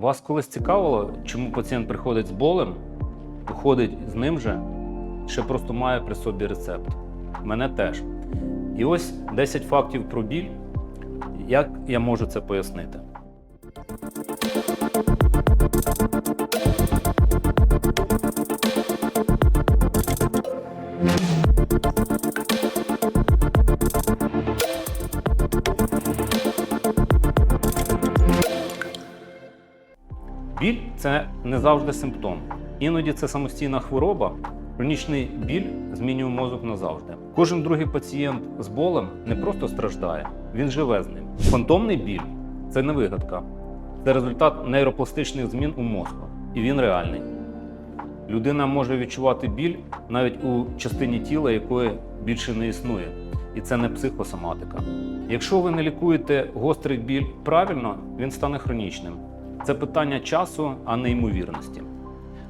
Вас колись цікавило, чому пацієнт приходить з болем, виходить з ним же, ще просто має при собі рецепт. Мене теж. І ось 10 фактів про біль. Як я можу це пояснити? Біль це не завжди симптом. Іноді це самостійна хвороба. Хронічний біль змінює мозок назавжди. Кожен другий пацієнт з болем не просто страждає, він живе з ним. Фантомний біль це не вигадка, це результат нейропластичних змін у мозку, і він реальний. Людина може відчувати біль навіть у частині тіла, якої більше не існує, і це не психосоматика. Якщо ви не лікуєте гострий біль правильно, він стане хронічним. Це питання часу, а не ймовірності.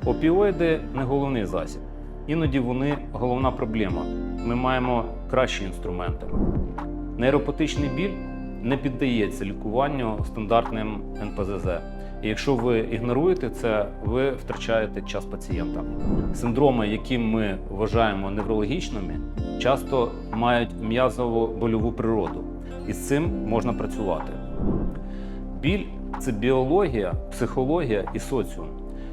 Опіоїди не головний засіб. Іноді вони головна проблема. Ми маємо кращі інструменти. Нейропатичний біль не піддається лікуванню стандартним НПЗЗ. І якщо ви ігноруєте це, ви втрачаєте час пацієнта. Синдроми, які ми вважаємо неврологічними, часто мають м'язово больову природу, і з цим можна працювати. Біль це біологія, психологія і соціум.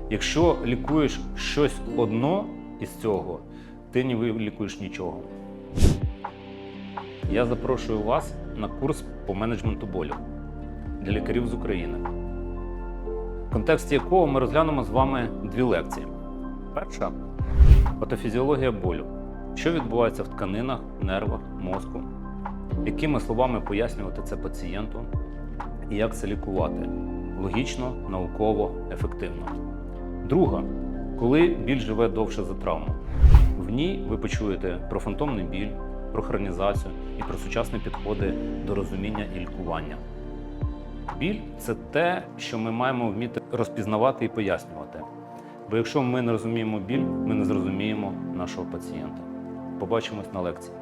Якщо лікуєш щось одно із цього, ти не вилікуєш нічого. Я запрошую вас на курс по менеджменту болю для лікарів з України, в контексті якого ми розглянемо з вами дві лекції. Перша патофізіологія болю. Що відбувається в тканинах, нервах, мозку, якими словами пояснювати це пацієнту, і як це лікувати логічно, науково, ефективно. Друга, коли біль живе довше за травму. В ній ви почуєте про фантомний біль, про хронізацію і про сучасні підходи до розуміння і лікування. Біль це те, що ми маємо вміти розпізнавати і пояснювати. Бо якщо ми не розуміємо біль, ми не зрозуміємо нашого пацієнта. Побачимось на лекції.